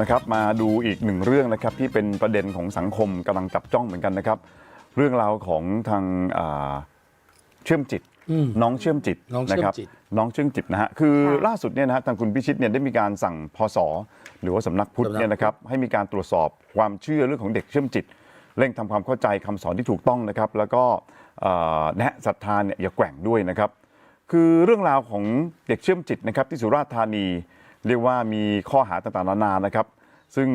นะครับมาดูอีกหนึ่งเรื่องนะครับที่เป็นประเด็นของสังคมกำลังจับจ้องเหมือนกันนะครับ เรื่องราวของทางอ่าเชื่อมจิตอืมน้องเชื่อมจิตน้องเชื่อมนะครับจิตน้องเชื่อมจิตนะฮะคือค่ะล่าสุดเนี่ยนะฮะทางคุณพิชิตเนี่ยได้มีการสั่งพศหรือว่าสำนักพุทธสำนักพุทธเนี่ยนะครับให้มีการตรวจสอบความเชื่อเรื่องของเด็กเชื่อมจิต เร่งทำความเข้าใจคำสอนที่ถูกต้องนะครับ แล้วก็เอ่อแนะศรัทธาเนี่ยอย่าแกว่งด้วยนะครับ คือเรื่องราวของเด็กเชื่อมจิตนะครับที่สุราษฎร์ธานี เรียกว่ามีข้อหาต่างๆนานานะครับ ซึ่ง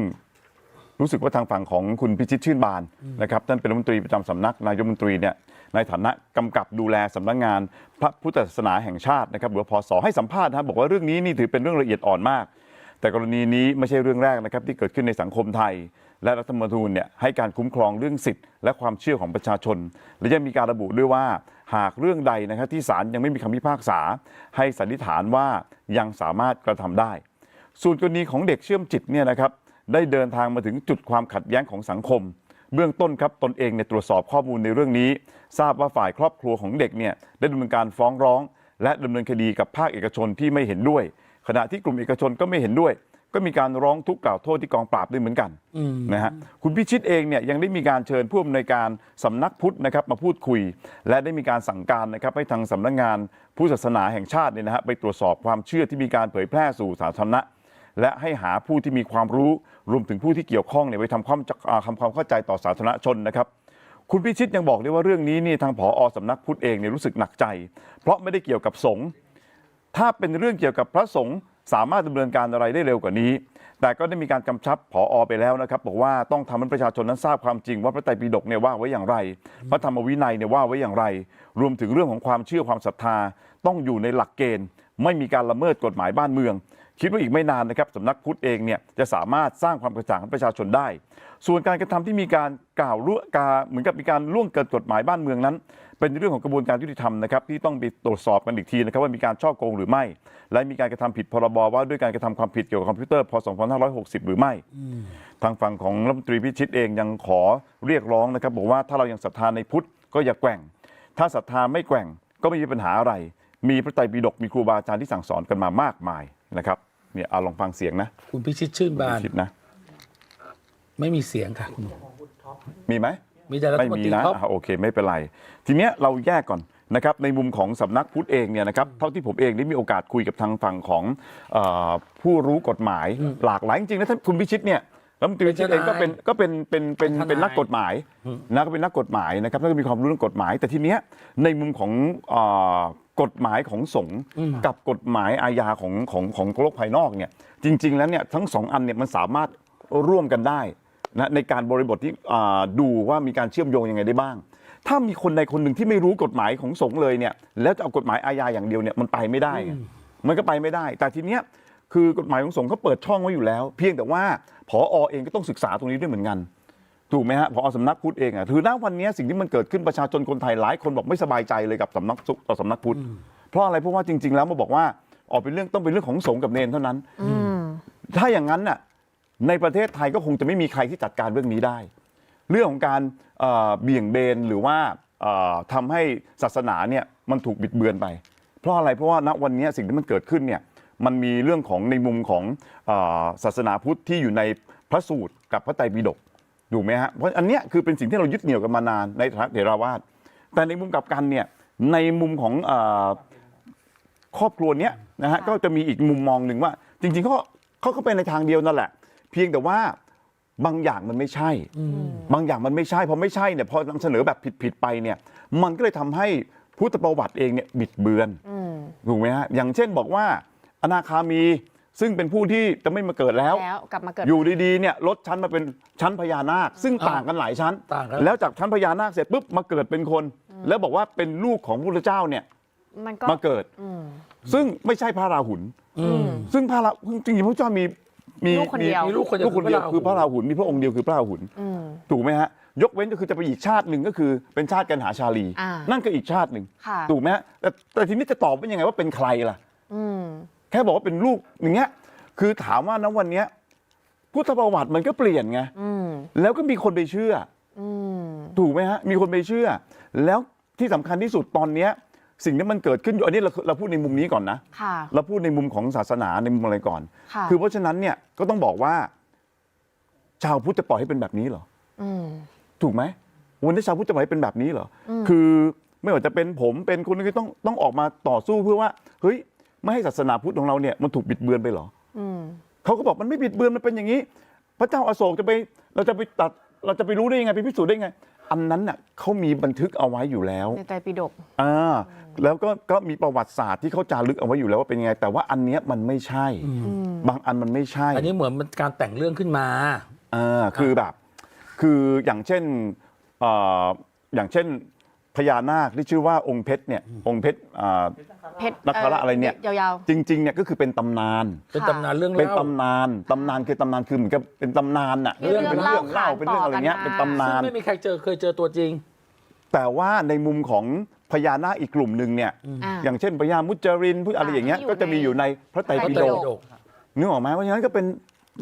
รู้สึกว่าทางฝั่งของคุณพิชิตชื่นบานนะครับท่านเป็นรัฐมนตรีประจำสำนักนายกรัฐมนตรีเนี่ยในฐานะกำกับดูแลสำนักงานพระพุทธศาสนาแห่งชาตินะครับหรือพศให้สัมภาษณ์นะครับบอกว่าเรื่องนี้นี่ถือเป็นเรื่องละเอียดอ่อนมาก แต่กรณีนี้ไม่ใช่เรื่องแรกนะครับที่เกิดขึ้นในสังคมไทย และรัฐธรรมนูญเนี่ยให้การคุ้มครองเรื่องสิทธิ์และความเชื่อของประชาชน และยังมีการระบุด้วยว่า หากเรื่องใดนะครับที่ศาลยังไม่มีคำพิพากษา ให้สันนิษฐานว่ายังสามารถกระทำได้ ส่วนกรณีของเด็กเชื่อมจิตเนี่ยนะครับได้เดินทางมาถึงจุดความขัดแย้งของสังคม เบื้องต้นครับตนเองเนี่ยตรวจสอบข้อมูลในเรื่องนี้ ทราบว่าฝ่ายครอบครัวของเด็กเนี่ยได้ดำเนินการฟ้องร้อง และดำเนินคดีกับภาคเอกชนที่ไม่เห็นด้วย ขณะที่กลุ่มเอกชนก็ไม่เห็นด้วย ก็มีการร้องทุกข์กล่าวโทษที่กองปราบด้วยเหมือนกันอืมนะฮะคุณพิชิตเองเนี่ยยังได้มีการเชิญผู้อำนวยการสำนักพุทธนะครับมาพูดคุย และได้มีการสั่งการนะครับให้ทางสำนักงานผู้ศาสนาแห่งชาติเนี่ยนะฮะไปตรวจสอบความเชื่อที่มีการเผยแพร่สู่สาธารณะและให้หาผู้ที่มีความรู้รวมถึงผู้ที่เกี่ยวข้องเนี่ยไปทำความอ่าทำความเข้าใจต่อสาธารณชนนะครับ คุณพิชิตยังบอกด้วยว่าเรื่องนี้นี่ทางผอสำนักพุทธเองเนี่ยรู้สึกหนักใจ เพราะไม่ได้เกี่ยวกับสงฆ์ถ้าเป็นเรื่องเกี่ยวกับพระสงฆ์ สามารถดำเนินการอะไรได้เร็วกว่านี้ แต่ก็ได้มีการกำชับผอไปแล้วนะครับบอกว่าต้องทำให้ประชาชนนั้นทราบความจริงว่าพระไตรปิฎกเนี่ยว่าไว้อย่างไร พระธรรมวินัยเนี่ยว่าไว้อย่างไร รวมถึงเรื่องของความเชื่อความศรัทธา ต้องอยู่ในหลักเกณฑ์ ไม่มีการละเมิดกฎหมายบ้านเมือง คิดว่าอีกไม่นานนะครับสำนักพุทธเองเนี่ยจะสามารถสร้างความกระจ่างให้ประชาชนได้ ส่วนการกระทำที่มีการกล่าวล่วงการเหมือนกับมีการล่วงเกินกฎหมายบ้านเมืองนั้น เป็นเรื่องของกระบวนการยุติธรรมนะครับที่ต้องไปตรวจสอบกันอีกทีนะครับว่ามีการช่อโกงหรือไม่ และมีการกระทำผิดพรบว่าด้วยการกระทำความผิดเกี่ยวกับคอมพิวเตอร์พศ2560 หรือไม่ ทางฝั่งของรัฐมนตรีพิชิตเองยังขอเรียกร้องนะครับบอกว่าถ้าเรายังศรัทธาในพุทธก็อย่าแกว่ง ถ้าศรัทธาไม่แกว่งก็ไม่มีปัญหาอะไร มีพระไตรปิฎกมีครูบาอาจารย์ที่สั่งสอนกันมามากมายนะครับเนี่ยเอาลองฟังเสียงนะ คุณพิชิตชื่นบานพิชิตนะ ไม่มีเสียงค่ะคุณมีไหม มีแต่รัฐไม่มนมีตรีนะท็อป อะโอเคไม่เป็นไร ทีเนี้ยเราแยกก่อนนะครับในมุมของสำนักพุทธเองเนี่ยนะครับเท่าที่ผมเองได้มีโอกาสคุยกับทางฝั่งของเออผู้รู้กฎหมายหลากหลายจริงๆนะท่านคุณพิชิตเนี่ยรัฐมนตรีพิชิตเองก็เป็นก็เป็นเป็นเป็นเป็นนักกฎหมายนะก็เป็นนักกฎหมายนะครับแล้วก็มีความรู้เรื่องกฎหมาย แต่ทีเนี้ยในมุมของเอ่อกฎหมายของสงฆ์กับกฎหมายอาญาของของของโลกภายนอกเนี่ยจริง ๆ แล้วเนี่ยทั้งสองอันเนี่ยมันสามารถร่วมกันได้นะ ในการบริบทที่อ่าดูว่ามีการเชื่อมโยงยังไงได้บ้าง ถ้ามีคนใดคนหนึ่งที่ไม่รู้กฎหมายของสงฆ์เลยเนี่ยแล้วจะเอากฎหมายอาญาอย่างเดียวเนี่ยมันไปไม่ได้ไงมันก็ไปไม่ได้ แต่ทีเนี้ยคือกฎหมายของสงฆ์เขาเปิดช่องไว้อยู่แล้ว เพียงแต่ว่าผอเองก็ต้องศึกษาตรงนี้ด้วยเหมือนกันถูกไหมฮะพอสำนักพุทธเองอะถือณวันนี้สิ่งที่มันเกิดขึ้นประชาชนคนไทยหลายคนบอกไม่สบายใจเลยกับสำนักสุต่อสำนักพุทธเพราะอะไรเพราะว่าจริง ๆ แล้วมาบอกว่าออกเป็นเรื่องต้องเป็นเรื่องของสงฆ์กับเนนเท่านั้นอืมถ้าอย่างนั้นน่ะ ในประเทศไทยก็คงจะไม่มีใครที่จัดการเรื่องนี้ได้ เรื่องของการเบี่ยงเบนหรือว่าเอ่อทำให้ศาสนาเนี่ยมันถูกบิดเบือนไป เพราะอะไรเพราะว่าณวันนี้สิ่งที่มันเกิดขึ้นเนี่ยมันมีเรื่องของในมุมของศาสนาพุทธที่อยู่ในพระสูตรกับพระไตรปิฎกถูกไหมฮะเพราะอันเนี้ยคือเป็นสิ่งที่เรายึดเหนี่ยวกันมานานในฐานะเถราวาสแต่ในมุมกลับกันเนี่ยในมุมของครอบครัวเนี้ยนะฮะค่ะก็จะมีอีกมุมมองหนึ่งว่า จริงๆเขาเขาก็เป็นในทางเดียวนั่นแหละ เพียงแต่ว่าบางอย่างมันไม่ใช่ บางอย่างมันไม่ใช่พอไม่ใช่เนี่ยพอนำเสนอแบบผิดๆไปเนี่ย มันก็เลยทำให้พุทธประวัติเองเนี่ยบิดเบือนอืมถูกไหมฮะอย่างเช่นบอกว่าอนาคามีซึ่งเป็นผู้ที่จะไม่มาเกิดแล้วแล้วกลับมาเกิดอยู่ดีๆเนี่ยลดชั้นมาเป็นชั้นพญานาค ซึ่งอ่าต่างกันหลายชั้นต่างกันแล้วจากชั้นพญานาคเสร็จปุ๊บมาเกิดเป็นคน แล้วบอกว่าเป็นลูกของพระพุทธเจ้าเนี่ยมันก็มาเกิดอืมซึ่งไม่ใช่พระราหุลอืมซึ่งพระราจริงๆพระเจ้ามี มีลูกคนเดียวมีมีลูกคนเดียวลูกคนเดียวคืคืออพพระระราราหุหุลลมีพระองค์เดียวคือพระราหุลอืม ถูกไหมฮะยกเว้นก็คือจะไปอีกชาติหนึ่งก็คือเป็นชาติกันหาชาลี อ่านั่นก็อีกชาติหนึ่งค่ะ ถูกไหมฮะแต่แต่ทีนี้จะตอบว่ายังไงว่าเป็นใครล่ะ อืม แค่บอกว่าเป็นลูกอย่างเงี้ย คือถามว่าณวันเนี้ยพุทธประวัติมันก็เปลี่ยนไงอืม แล้วก็มีคนไปเชื่อ อืม ถูกไหมฮะมีคนไปเชื่อ แล้วที่สำคัญที่สุดตอนเนี้ย สิ่งที่มันเกิดขึ้นอยู่อันนี้เราเราพูดในมุมนี้ก่อนนะ ค่ะเราพูดในมุมของศาสนาในมุมอะไรก่อน ค่ะคือเพราะฉะนั้นเนี่ยก็ต้องบอกว่า ชาวพุทธจะปล่อยให้เป็นแบบนี้เหรอ อืม ถูกไหมวันนี้ชาวพุทธจะปล่อยให้เป็นแบบนี้เหรออคือไม่ว่าจะเป็นผมเป็นคนก็ต้องต้องออกมาต่อสู้เพื่อว่า เฮ้ย ไม่ให้ศาสนาพุทธของเราเนี่ยมันถูกบิดเบือนไปเหรออืมเขาก็บอกมันไม่บิดเบือนมันเป็นอย่างนี้ พระเจ้าอาโศกจะไปเราจะไปตัดเราจะไปรู้ได้ยังไงไปพิสูจน์ได้ยังไง อันนั้นน่ะเขามีบันทึกเอาไว้อยู่แล้วในไตรปิฎกอ่าแล้วก็ก็มีประวัติศาสตร์ที่เขาจารึกเอาไว้อยู่แล้วว่าเป็นยังไง แต่ว่าอันเนี้ยมันไม่ใช่ บางอันมันไม่ใช่อันนี้เหมือนมันการแต่งเรื่องขึ้นมาอ่าคือแบบ คืออย่างเช่นเอ่ออย่างเช่นพญานาคที่ชื่อว่าองค์เพชรเนี่ยองค์เพชรอ่า เพชรนักคราอะไรเนี่ยยาวจริงๆเนี่ยก็คือเป็นตำนานเป็นค่ะตำนานเรื่องเป็นเล่าตำนานตำนานคือตำนานคือเหมือนกับเป็นตำนานอะมีเรื่องเป็นเรื่องเล่าเล่าเป็นเรื่องอะไรเงี้ยต่อกันมาเป็นตำนาน ซึ่งไม่มีใครเจอเคยเจอตัวจริง แต่ว่าในมุมของพญานาคอีกกลุ่มหนึ่งเนี่ยๆอ่าอย่างเช่นพญามุจจรินพูดอะไรอย่างเงี้ยที่อยู่ก็จะมีอยู่ในพระไตรพระปิไตรฎปิกฎกนึกออกไหมเพราะฉะนั้นก็เป็น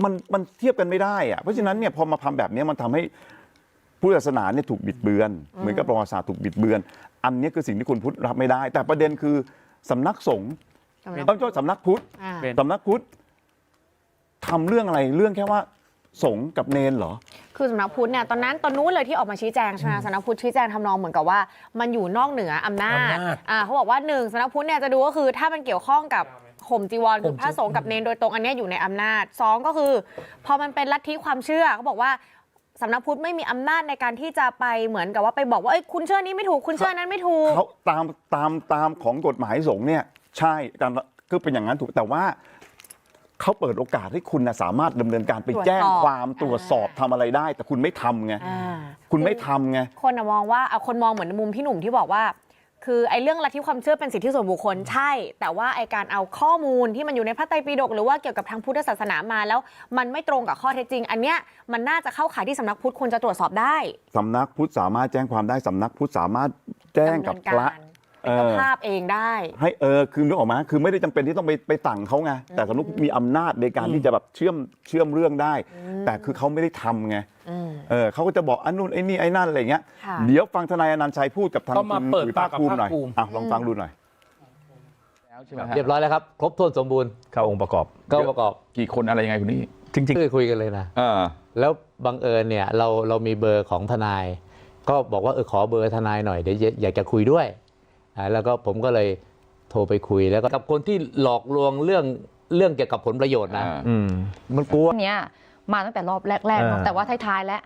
มันมันเทียบกันไม่ได้อะเพราะฉะนั้นเนี่ยพอมาทำแบบเนี้ยมันทำให้พุทธศาสนาเนี่ยถูกบิดเบือน เหมือนกับประวัติศาสตร์ถูกบิดเบือน อันเนี้ยคือสิ่งที่คนพุทธรับไม่ได้ แต่ประเด็นคือ สำนักสงฆ์สำนักต้องโทษสำนักพุทธอ่าเป็น สำนักพุทธทำเรื่องอะไรเรื่องแค่ว่าสงฆ์กับเนนเหรอ คือสำนักพุทธเนี่ยตอนนั้นตอนนู้นเลยที่ออกมาชี้แจงใช่ไหมสำนักพุทธชี้แจงทำนองเหมือนกับว่า มันอยู่นอกเหนืออำนาจอำนาจอ่าเขาบอกว่าหนึ่งสำนักพุทธเนี่ยจะดูก็คือ ถ้ามันเกี่ยวข้องกับห่มจีวรคือพระสงฆ์กับเนนโดยตรงอันเนี้ยอยู่ในอำนาจสองก็คือ พอมันเป็นลัทธิความเชื่อเขาบอกว่า สำนักพุทธไม่มีอำนาจในการที่จะไปเหมือนกับว่าไปบอกว่าเอ้ยคุณเชื่อนี้ไม่ถูกคุณเชื่อนั้นไม่ถูกเขาตามตามตามของกฎหมายสงฆ์เนี่ยใช่ตามคือเป็นอย่างนั้นถูกแต่ว่าเขาเปิดโอกาสให้คุณนะสามารถดำเนินการไปแจ้งตรวจสอบความตรวจสอบทำอะไรได้ แต่คุณไม่ทำไงอ่าคุณไม่ทำไงคนอะมองว่าเอาคนมองเหมือนในมุมพี่หนุ่มที่บอกว่า คือไอ้เรื่องลัทธิความเชื่อเป็นสิทธิส่วนบุคคลใช่ แต่ว่าไอ้การเอาข้อมูลที่มันอยู่ในพระไตรปิฎกหรือว่าเกี่ยวกับทางพุทธศาสนามาแล้ว มันไม่ตรงกับข้อเท็จจริง อันเนี้ยมันน่าจะเข้าข่ายที่สำนักพุทธควรจะตรวจสอบได้ สำนักพุทธสามารถแจ้งความได้สำนักพุทธสามารถแจ้งกับพระดำเนินการ เป็นเจ้าภาพเองได้ให้เออคือนึกออกมาคือไม่ได้จำเป็นที่ต้องไปไปสั่งเขาไงแต่สำนักพุทธมีอำนาจในการที่จะแบบเชื่อมเชื่อมเรื่องได้ แต่คือเขาไม่ได้ทำไงอืมเออเขาก็จะบอกอันนู้นไอ้นี่ไอ้นั่นอะไรอย่างเงี้ยค่ะเดี๋ยวฟังทนายอนันต์ชัยพูดกับทางก็มาคุณเปิดอุ๋ยปากกับภูมิหน่อยภาคภูมิอะลองฟังดูหน่อยแล้วใช่ไหมฮะเรียบร้อยแล้วครับ ครบถ้วนสมบูรณ์เข้าองค์ประกอบก็ประกอบกี่คนอะไรยังไงคุณนี่จริงเคยคุยกันเลยนะๆเออแล้วบังเอิญเนี่ยเราเรามีเบอร์ของทนาย ก็บอกว่าเออขอเบอร์ทนายหน่อยเดี๋ยวอยากจะคุยด้วยอ่า แล้วก็ผมก็เลยโทรไปคุยแล้วก็กับคนที่หลอกลวงเรื่องเรื่องเกี่ยวกับผลประโยชน์นะอ่าอืมมันกลัวเนี้ยมาตั้งแต่รอบแรกๆเนอะอ่าแต่ว่าท้ายๆแล้ว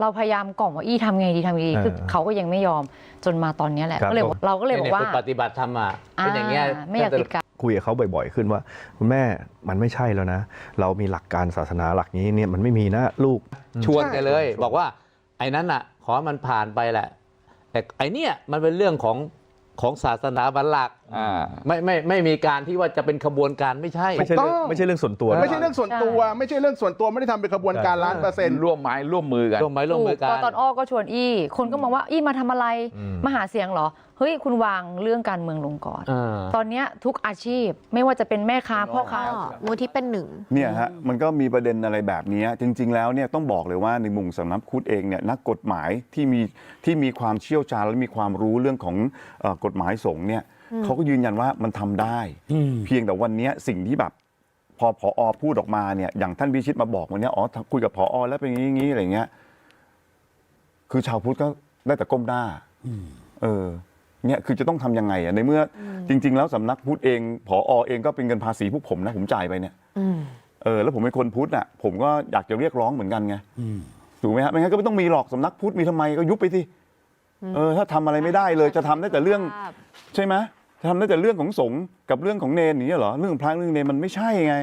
เราพยายามกล่อมว่าอี้ทำไงดีทำไงดีอ่าคือเขาก็ยังไม่ยอมจนมาตอนเนี้ยแหละครับก็เลยบอกเราก็เลยบอกว่านี่ๆคนปฏิบัติธรรมอะเป็นอย่างเงี้ยไม่อยากติดกันคุยกับเขาบ่อยๆ ขึ้นว่าคุณแม่มันไม่ใช่แล้วนะ เรามีหลักการศาสนาหลักนี้เนี่ยมันไม่มีนะลูกชวนกันเลย บอกว่าไอ้นั้นอะ ขอให้มันผ่านไปแหละ แต่ไอ้เนี่ยมันเป็นเรื่องของ ของศาสนาบัลลัก อ่าไม่ไม่ไม่มีการที่ว่าจะเป็นขบวนการไม่ใช่ ไม่ใช่เรื่องต้องไม่ใช่เรื่องส่วนตัวไม่ใช่เรื่องส่วนตัว ไม่ใช่เรื่องส่วนตัวไม่ได้ทำเป็นขบวนการล้านเปอร์เซ็นต์ร่วมไม้ร่วมมือกันร่วมไม้ร่วมมือกัถูนตอนอ้อก็ชวนอี้คนก็มองว่าอี้มาทำอะไรอืมมาหาเสียงเหรอเฮ้ยคุณวางเรื่องการเมืองลงก่อนอ่าตอนเนี้ยทุกอาชีพไม่ว่าจะเป็นแม่ค้าพ่อค้าก็มูลที่เป็นหนึ่งเนี่ยฮะมันก็มีประเด็นอะไรแบบนี้จริง ๆ แล้วเนี่ยต้องบอกเลยว่าในมุมสำนักพุทธเองเนี่ยนักกฎหมายที่มีที่มีความเชี่ยวชาญและมีความรู้เรื่องของเอ่อกฎหมายสงฆ์เนี่ย เขาก็ยืนยันว่ามันทำได้อืมเพียงแต่วันเนี้ยสิ่งที่แบบพอพอพูดออกมาเนี่ยอย่างท่านพิชิตมาบอกวันเนี้ยอ๋อคุยกับพอแล้วเป็นอย่างนี้อะไรเงี้ยคือชาวพุทธก็ได้แต่ก้มหน้าเออเนี่ยคือจะต้องทำยังไงอะในเมื่ออจริง ๆ แล้วสำนักพุทธเองผอเองก็เป็นเงินภาษีพวกผมนะผมจ่ายไปเนี่ยอืมเออแล้วผมเป็นคนพุทธอะผมก็อยากจะเรียกร้องเหมือนกันไงถูกไหมฮะไม่งั้นก็ไม่ต้องมีหรอกสำนักพุทธมีทำไมก็ยุบไปสิเออถ้าทำอะไรไม่ได้เลยจะทำได้แต่เรื่องใช่ไหมจะ ทำได้แต่เรื่องของสงฆ์กับเรื่องของเนนอย่างนี้ยเหรอเรื่องพระเรื่องเนนมันไม่ใช่ไง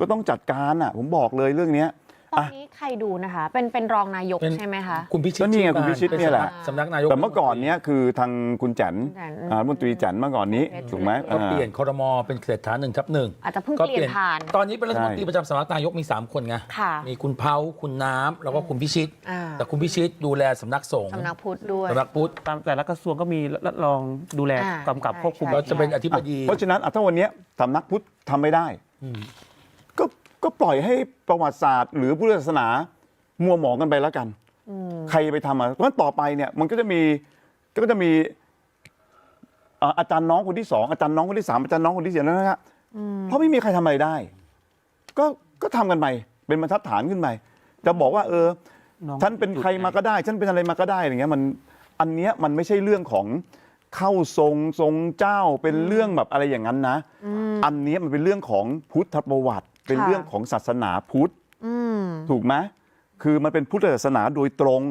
ก็ต้องจัดการอะผมบอกเลยเรื่องเนี้ย ตอนนี้ใครดูนะคะ เป็นเป็นรองนายกเป็น ใช่ไหมคะ คุณพิชิตก็นี่ไงคุณพิชิตเนี่ยแหละ สำนักนายกแต่เมื่อก่อนเนี้ยคือทางคุณแจันคุณแจ๋น อ่ารัฐมนตรีแจันเมื่อก่อนนี้เศรษฐีถูกไหมก็เปลี่ยนคอรมอเป็นเศรษฐาหนึ่งทับหนึ่งอาจจะเพิ่งก็เปลี่ยนผ่าน ตอนนี้เป็นรัฐมนตรีใช่ ประจำสำนักนายกมี 3 คนไงค่ะมีคุณเผาคุณน้ำแล้วก็คุณพิชิต อ่า แต่คุณพิชิตดูแลสำนักสงฆ์สำนักพุทธด้วย สำนักพุทธตามแต่ละกระทรวงก็มีรองดูแลอ่ากำกับใช่ควบคุม ใช่เราจะเป็นอธิบดี เพราะฉะนั้นอะถ้าวันเนี้ยสำนักพุทธทำไม่ได้ ก็ก็ปล่อยให้ประวัติศาสตร์ หรือพุทธศาสนามัวหมองกันไปแล้วกัน ใครไปทำอะเพราะฉะนั้นต่อไปเนี่ยมันก็จะมีก็จะมีอ่าอาจารย์น้องคนที่สองอาจารย์น้องคนที่สามอาจารย์น้องคนที่สี่แล้วนะครับเพราะไม่มีใครทำอะไรได้ ก็ก็ทำกันไปเป็นบรรทัดฐานขึ้นไปจะบอกว่าเออ น้อง ฉันเป็นใครมาก็ได้ ฉันเป็นอะไรมาก็ได้อะไรเงี้ยมันอันเนี้ยมันไม่ใช่เรื่องของเข้าทรงทรงเจ้าเป็นเรื่องแบบอะไรอย่างนั้นนะ อันเนี้ยมันเป็นเรื่องของพุทธประวัติ เป็นค่ะเรื่องของศาสนาพุทธอืมถูกไหมคือมันเป็นพุทธศาสนาโดยตรง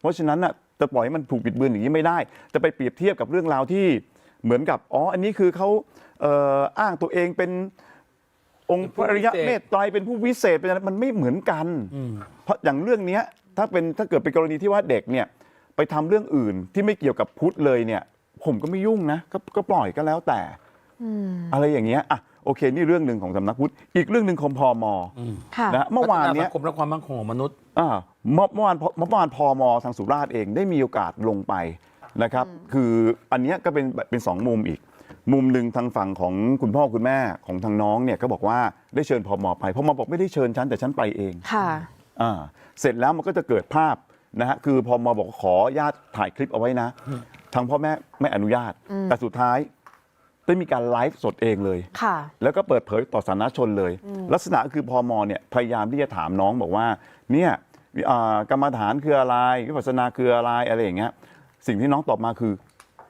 เพราะฉะนั้นน่ะจะปล่อยให้มันถูกบิดเบือนอย่างนี้ไม่ได้ จะไปเปรียบเทียบกับเรื่องราวที่เหมือนกับอ๋ออันนี้คือเขาเอ่ออ้างตัวเองเป็นองค์พระอริยะเป็นผู้วิเศษเมตไตรเป็นผู้วิเศษเป็นอะไรมันไม่เหมือนกันอืมเพราะอย่างเรื่องเนี้ยถ้าเป็นถ้าเกิดเป็นกรณีที่ว่าเด็กเนี่ยไปทำเรื่องอื่นที่ไม่เกี่ยวกับพุทธเลยเนี่ย ผมก็ไม่ยุ่งนะก็ก็ปล่อยก็แล้วแต่อืมอะไรอย่างเงี้ยอะโอเคนี่เรื่องหนึ่งของสำนักพุทธอีกเรื่องหนึ่งของพมค่ะนะเมื่อวานเนี้ย พัฒสังคมและความมั่นคงของมนุษย์ อ่าเมื่อเมื่อวานเมื่อวานพมทางสุราษฎร์เองได้มีโอกาสลงไปนะครับ คืออันเนี้ยก็เป็นเป็นสองมุมอีก มุมหนึ่งทางฝั่งของคุณพ่อคุณแม่ของทางน้องเนี่ยก็บอกว่าได้เชิญพมไปพมบอกไม่ได้เชิญฉันแต่ฉันไปเอง ค่ะ อ่าเสร็จแล้วมันก็จะเกิดภาพนะฮะคือพอมาบอกว่าขอญาตถ่ายคลิปเอาไว้นะ ทางพ่อแม่ไม่อนุญาตอืมแต่สุดท้าย ได้มีการไลฟ์สดเองเลยค่ะแล้วก็เปิดเผยต่อสาธารณชนเลย ลักษณะคือพอมเนี่ยพยายามที่จะถามน้องบอกว่า เนี่ยอ่ากรรมฐานคืออะไรวิปัสสนาคืออะไรอะไรอย่างเงี้ย สิ่งที่น้องตอบมาคือ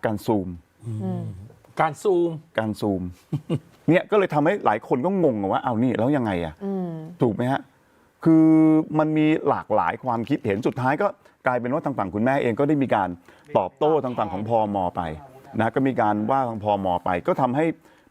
การซูม การซูม การซูม เนี่ยก็เลยทำให้หลายคนก็งงว่า เอานี่แล้วยังไงอะอืมถูกไหมฮะ คือมันมีหลากหลายความคิดเห็นสุดท้ายก็กลายเป็นว่าทางฝั่งคุณแม่เองก็ได้มีการตอบโต้ทางฝั่งของพอมไป นะก็มีการว่าทางพอมไปก็ทำให้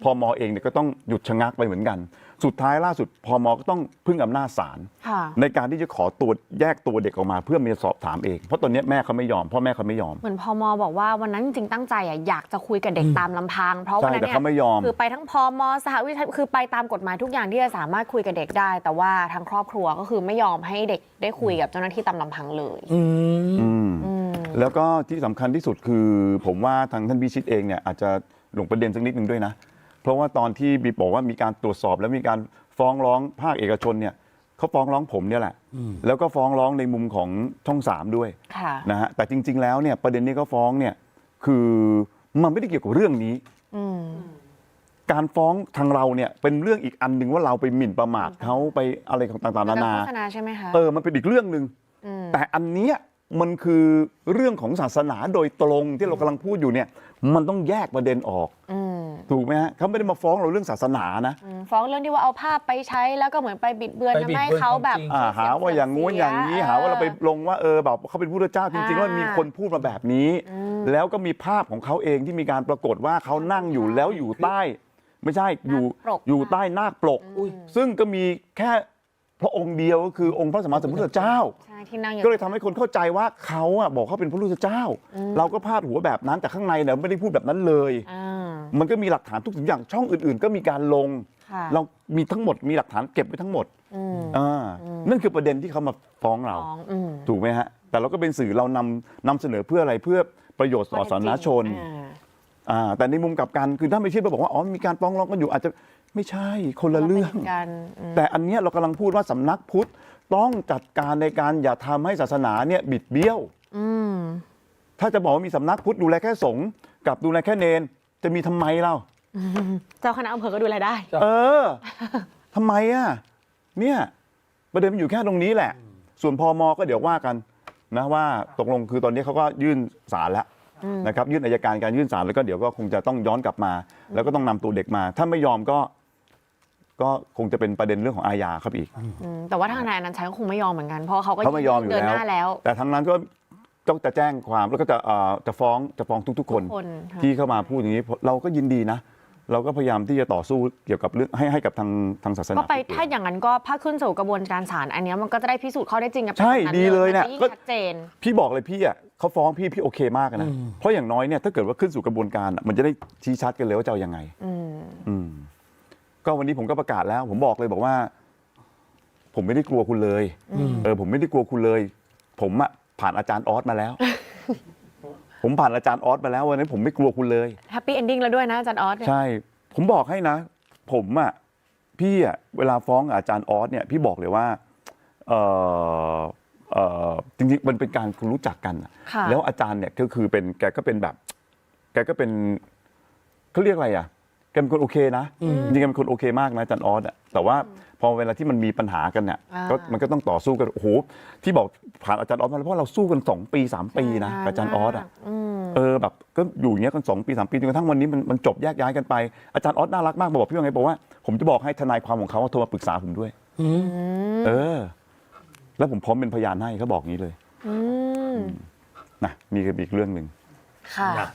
พอมเองเนี่ยก็ต้องหยุดชะงักไปเหมือนกัน สุดท้ายล่าสุดพอมก็ต้องพึ่งอำนาจศาลค่ะในการที่จะขอตัวแยกตัวเด็กออกมา เพื่อมีสอบถามเองเพราะตอนนี้แม่เขาไม่ยอมพ่อแม่เขาไม่ยอมเหมือนพมบอกว่าวันนั้นจริงๆตั้งใจอะอยากจะคุยกับเด็กตามลำพัง เพราะวันใช่นั้นแต่เนี่ยเขาไม่ยอมคือไปทั้งพมสหวิชาคือไปตามกฎหมายทุกอย่างที่จะสามารถคุยกับเด็กได้ แต่ว่าทางครอบครัวก็คือไม่ยอมให้เด็กได้คุยกับเจ้าหน้าที่ตามลำพังเลย อืมอืมอืม แล้วก็ที่สำคัญที่สุดคือผมว่าทางท่านพิชิตเองเนี่ยอาจจะหลงประเด็นสักนิดหนึ่งด้วยนะเพราะว่าตอนที่บีบอกว่ามีการตรวจสอบแล้วมีการฟ้องร้องภาคเอกชนเนี่ยเขาฟ้องร้องผมเนี่ยแหละ แล้วก็ฟ้องร้องในมุมของช่องสามด้วยค่ะนะฮะแต่จริง ๆ แล้วเนี่ยประเด็นนี้ก็ฟ้องเนี่ยคือมันไม่ได้เกี่ยวกับเรื่องนี้อืมการฟ้องทางเราเนี่ยเป็นเรื่องอีกอันหนึ่งว่าเราไปหมิ่นประมาทเขาไปอะไรต่างๆนานาโฆษณาใช่ไหมคะเออมันเป็นอีกเรื่องหนึ่งมแต่อันเนี้ย มันคือเรื่องของศาสนาโดยตรงที่เรากำลังพูดอยู่เนี่ยมันต้องแยกประเด็นออกอืมถูกไหมฮะเขาไม่ได้มาฟ้องเราเรื่องศาสนานะอืมฟ้องเรื่องที่ว่าเอาภาพไปใช้แล้วก็เหมือนไปบิดเบือนไปบิดทำให้เบือนเขาแบบความจริงอ่าหาว่าอย่างงู้นอย่างนี้หาว่าเราไปลงว่าเออแบบเขาเป็นผู้เจ้าจริงๆแล้วมีคนพูดมาแบบนี้ แล้วก็มีภาพของเขาเองที่มีการปรากฏว่าเขานั่งอยู่แล้วอยู่ใต้ ไม่ใช่อยู่นาคปรกอยู่ใต้นาคปลกซึ่งก็มีแค่ พระองค์เดียวก็คือองค์พระสัมมาสัมพุทธเจ้า ใช่ที่นั่งอยู่ก็เลยทำให้คนเข้าใจว่าเขาอะบอกเขาเป็นพระพุทธเจ้า เราก็พาดหัวแบบนั้นแต่ข้างในเนี่ยไม่ได้พูดแบบนั้นเลย อ่า มันก็มีหลักฐานทุกสิ่งอย่างช่องอื่นๆ ก็มีการลง ค่ะ เรามีทั้งหมดมีหลักฐานเก็บไว้ทั้งหมดอืมอ่านั่นคือประเด็นที่เขามาฟ้องเราฟ้องอืม ถูกไหมฮะ แต่เราก็เป็นสื่อเรานำนำเสนอเพื่ออะไรเพื่อประโยชน์ต่อสาธารณชนอ่าอ่าแต่ในมุมกลับกันคือถ้าไม่ใช่บอกว่าอ๋อมีการฟ้องร้องกันอยู่อาจจะ ไม่ใช่คนละเรื่องาไปกันอืมแต่อันเนี้ยเรากำลังพูดว่าสำนักพุทธต้องจัดการในการอย่าทำให้ศาสนาเนี่ยบิดเบี้ยวอืมถ้าจะบอกว่ามีสำนักพุทธดูแลแค่สงฆ์กับดูแลแค่เนน จะมีทำไมเล่าเจ้าคณะอำเภอก็ดูแลได้ เออทำไมอะเนี่ยประเด็นมันอยู่แค่ตรงนี้แหละ ส่วนพอมก็เดี๋ยวว่ากันนะว่าตกลงคือตอนนี้เขาก็ยื่นศาลแล้วนะครับยื่นอายการการยื่นศาลแล้วก็เดี๋ยวก็คงจะต้องย้อนกลับมา แล้วก็ต้องนำตัวเด็กมา ถ้าไม่ยอมก็ ก็คงจะเป็นประเด็นเรื่องของอาญาครับอีกอืมแต่ว่าทางนายอนันต์ชัยก็คงไม่ยอมเหมือนกันเพราะเขาก็เขาไม่ยอมอยู่เดินแล้วหน้าแล้วแต่ทั้งนั้นก็ต้องจะแจ้งความแล้วก็จะเอ่อจะฟ้องจะฟ้องทุก ๆ คนทุกคนค่ะที่เข้ามาพูดอย่างนี้เราก็ยินดีนะ เราก็พยายามที่จะต่อสู้เกี่ยวกับเรื่องให้ให้กับทางทางศาสนาก็ไปพุทธถ้าอย่างนั้นก็ถ้าขึ้นสู่กระบวนการศาลอันเนี้ยมันก็จะได้พิสูจน์ข้อได้จริงกับใช่ตรงนั้นดีเลยเนี่ยมัจะก็งชัดเจน พี่บอกเลยพี่อะเขาฟ้องพี่พี่โอเคมากนะเพราะอย่างน้อยเนี่ยถ้าเกิดว่าขึ้นสู่กระบวนการอะมันจะได้ชี้ชัดกันเลยว่าจะเอายังไง อืม อืม ก็วันนี้ผมก็ประกาศแล้วผมบอกเลยบอกว่า ผมไม่ได้กลัวคุณเลยเออผมไม่ได้กลัวคุณเลย ผมอะผ่านอาจารย์ออสมาแล้ว ผมผ่านอาจารย์ออสมาแล้ววันนั้นผมไม่กลัวคุณเลยแฮปปี้เอนดิ้งแล้วด้วยนะอาจารย์ออสเนี่ยใช่ ผมบอกให้นะ ผมอะพี่อะเวลาฟ้องกับอาจารย์ออสเนี่ยพี่บอกเลยว่าเออเออจริงๆมันเป็นการคุณรู้จักกันอะค่ะ แล้วอาจารย์เนี่ยก็คือเป็นแกก็เป็นแบบ แกก็เป็นเขาเรียกอะไรอะ แกเป็นคนโอเคนะจริงๆแกเป็นคนโอเคมากนะอาจารย์ออสอะแต่ว่าพอเวลาที่มันมีปัญหากันเนี่ยอ่าก็มันก็ต้องต่อสู้กันโอ้โหที่บอกผ่านอาจารย์ออสมาแล้วเพราะเราสู้กันสองปีสามปีนะกับอาจารย์ออสอะอืมเออแบบก็อยู่อย่างเงี้ยกันสองปีสามปีจนกระทั่งวันนี้มันมันจบแยกย้ายกันไปอาจารย์ออสน่ารักมากบอกพี่ว่าไงบอกว่าผมจะบอกให้ทนายความของเขาโทรมาปรึกษาผมด้วยเออ แล้วผมพร้อมเป็นพยานให้เขาบอกงี้เลยอืมนะนี่คืออีกเรื่องหนึ่งค่ะนะ